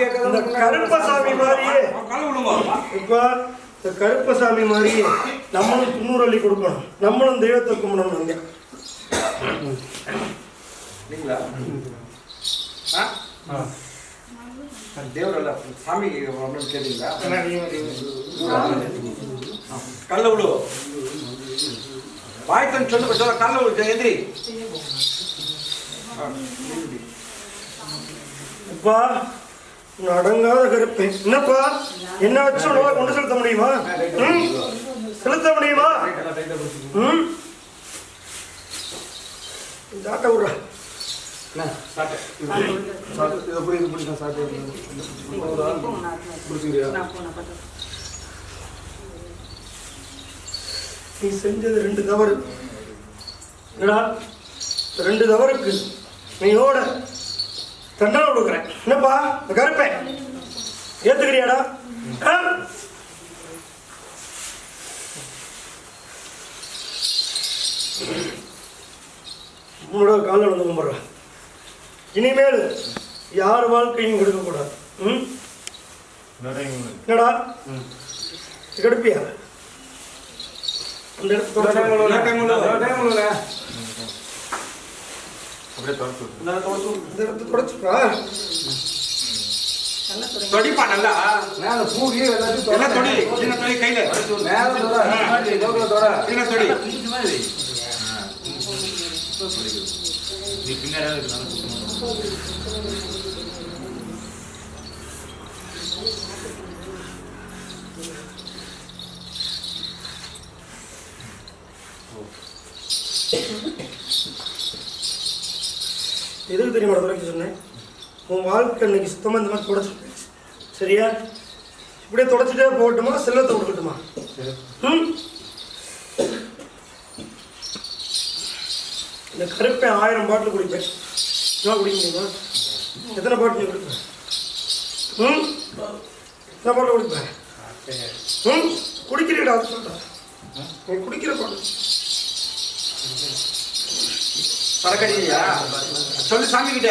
இந்த கருப்பசாமி மாதிரியே. இப்ப இந்த கருப்பசாமி மாதிரியே நம்மளும் துண்ணூறு அள்ளி கொடுக்கணும். நம்மளும் தெய்வத்தை கும்பிடணும் இங்க. தேவரல்ல சாமி வரணும்னு கேட்டீங்களா? கல்ல விடு. வாய்த்தன் சொல்லு சொல்ல கல்ல ஆ, எந்திரி. இப்பா அடங்காத கருப்பு என்னப்பா? என்ன வச்சு உணவா கொண்டு செலுத்த முடியுமா? செலுத்த முடியுமா? ம்? ஆட்டை விடுறா. நீ செஞ்சது ரெண்டு தவறு. ரெண்டு தவறுக்கு நீயோட தண்டனை கொடுக்குறேன். என்னப்பா? இந்த கருப்பேன் ஏத்துக்கிறியாடா? உன்னோட காலில் வந்து கும்பிட்றேன் இனிமேல் யார் வாழ்க்கையும் கொடுக்கக்கூடாது. ம்? என்னடா? கடுப்பியா? அந்த இடத்துல தொடச்சு. இந்த இடத்துல தொடச்சுப்பா தொடிப்பா நல்லா? எல்லாம் தொடி. சின்ன தொடி கையில. சின்ன தொடி. எதுக்கு தெரியுமா துறைக்கு சொன்னேன்? உன் வாழ்க்கை இன்னைக்கு சுத்தமாக இந்த மாதிரி தொடச்சு சரியா? இப்படியே தொடச்சிட்டே போகட்டுமா? செல்வத்தை கொடுக்கட்டுமா? ம்? இந்த கருப்பை ஆயிரம் பாட்டில் குடிப்பேன். நான் குடிக்க முடியுமா? எத்தனை பாட்டில் குடிப்பேன் ம்? எத்தனை பாட்டில் குடிப்பேன் ம்? குடிக்கிறீடா அது சொல்கிறேன் நீ குடிக்கிற பாட்டு பறக்கடியா சொல்லு சாமி கிட்ட?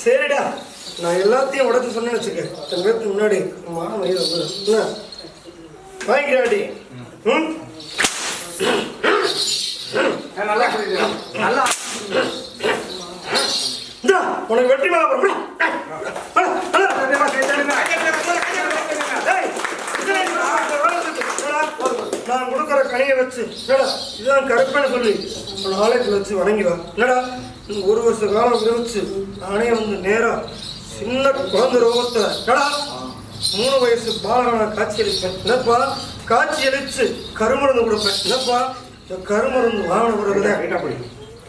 சரிடா. நான் எல்லாத்தையும் உடச்சு சொன்னேன்னு வச்சுக்க. என் பேருக்கு முன்னாடி மானம் வயிறு என்ன? வாங்கிக்கிறாடி ம்? நல்லா. நல்லா. உனக்கு வெற்றி மேலே கனியை வச்சு. என்னடா? இதுதான் கருப்பேன்னு சொல்லி. ஒரு நாளைக்கு வச்சு வணங்கி வா. என்னடா? ஒரு வருஷ காலம் விரிச்சு நானே வந்து நேரா சின்ன குழந்தை ரோகத்தை என்னடா? மூணு வயசு பாலகனை காட்சி அளிப்பேன். என்னப்பா? காட்சி அளிச்சு கருமருந்து கொடுப்பேன். என்னப்பா? இந்த கருமருந்து வாங்கின பிறகுதான்.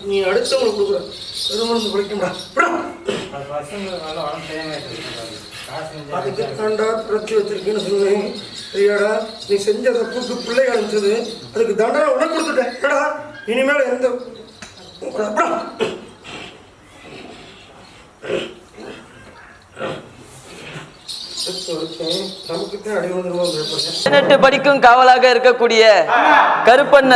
நீ அடுத்தவங்களுக்கு கொடுக்குற கருமருந்து குடிக்கும்டா அதுக்கு தாண்டா பிரச்சி வச்சிருக்கேன்னு சொன்னேன் சரியாடா நீ செஞ்ச தப்புக்கு பிள்ளை அனுப்பிச்சது அதுக்கு தண்டனை உனக்கு கொடுத்துட்டேன். ஏடா இனிமேல் எந்த பதினெட்டு படிக்கும் காவலாக இருக்கக்கூடிய கருப்பண்ண